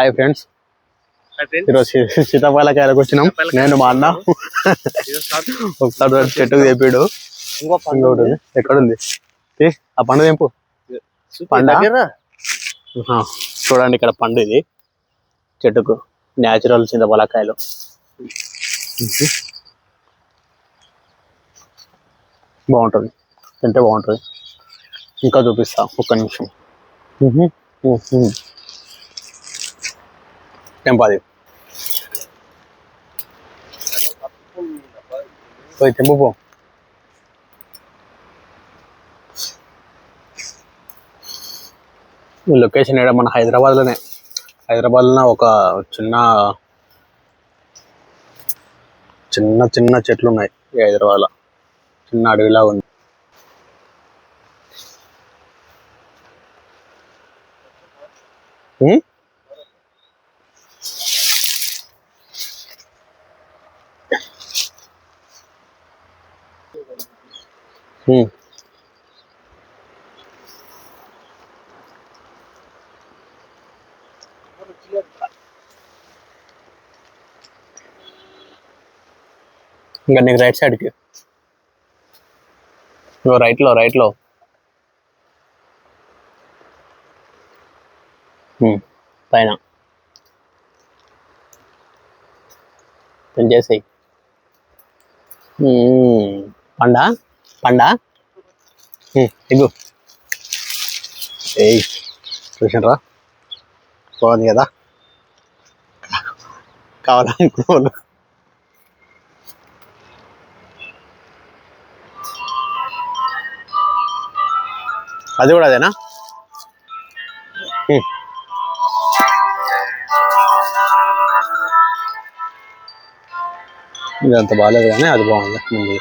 Hi friends ఈరోజు సీ- సీతాఫలకాయలకు వచ్చినాం. నేను మా అన్న. ఒకసారి చెట్టుకు తెప్పాడు. ఇంకో ఇంకొకటి ఉంది. ఎక్కడుంది? ఆ పండు తెంపు. పండా? చూడండి ఇక్కడ పండు ఇది. చెట్టుకు న్యాచురల్ చింతపలకాయలు బాగుంటుంది. తింటే బాగుంటుంది. ఇంకా చూపిస్తా. ఒక్క నిమిషం. తెంపాది పోయి తెంపు పో. లొకేషన్ ఏడా? మన హైదరాబాద్లోనే. హైదరాబాద్లో ఒక చిన్న చిన్న చిన్న చెట్లు ఉన్నాయి ఈ హైదరాబాద్లో. చిన్న అడవిలా ఉంది. Hmm? ఉం. ఇంకా నీకు రైట్ సైడ్కి నువ్వు రైట్లో రైట్లో ఉం, పైన పెంచేసాయి పండా? పండా? ఇగు ఏయ్ చూసినరా బాగుంది కదా? కావాలనుకున్నాను అది కూడా అదేనా? ఉం. ఇది అంత బాగాలేదు కానీ అది బాగుంది. ముందు